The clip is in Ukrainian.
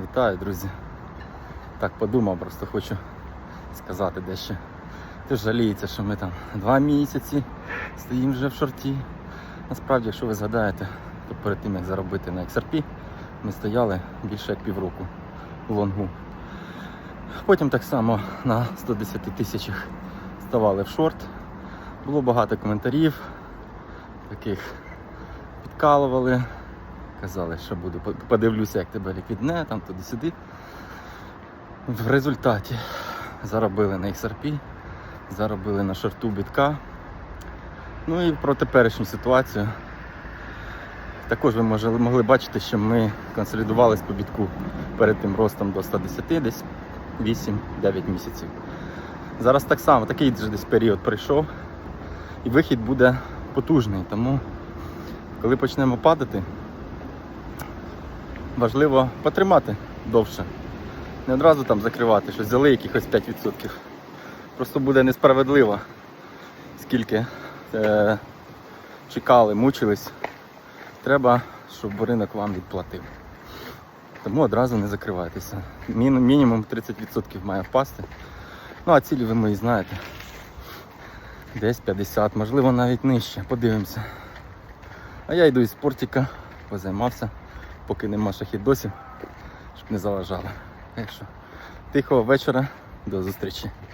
Вітаю, друзі. Так подумав, просто хочу сказати дещо. Ти жаліється, що ми там два місяці стоїмо вже в шорті. Насправді, якщо ви згадаєте, то перед тим як заробити на XRP, ми стояли більше як півроку у лонгу. Потім так само на 110 тисячах ставали в шорт. Було багато коментарів, таких підкалували, казали, що буду, подивлюся, як тебе ліквідне, там туди-сюди. В результаті заробили на XRP, заробили на шорту бітка. Ну і про теперішню ситуацію. Також ви могли бачити, що ми консолідувались по бітку перед тим ростом до 110, десь 8-9 місяців. Зараз так само, такий десь період прийшов, і вихід буде потужний. Тому, коли почнемо падати, важливо потримати довше. Не одразу там закривати, що взяли якихось 5%. Просто буде несправедливо, скільки е, чекали, мучились. Треба, щоб ринок вам відплатив. Тому одразу не закривайтеся. Мін- мінімум 30% має впасти. Ну а цілі ви мої знаєте. Десь 50, можливо навіть нижче. Подивимося. А я йду із спортика, позаймався, поки нема шахідосів, щоб не заважало. Так що, тихого вечора, до зустрічі.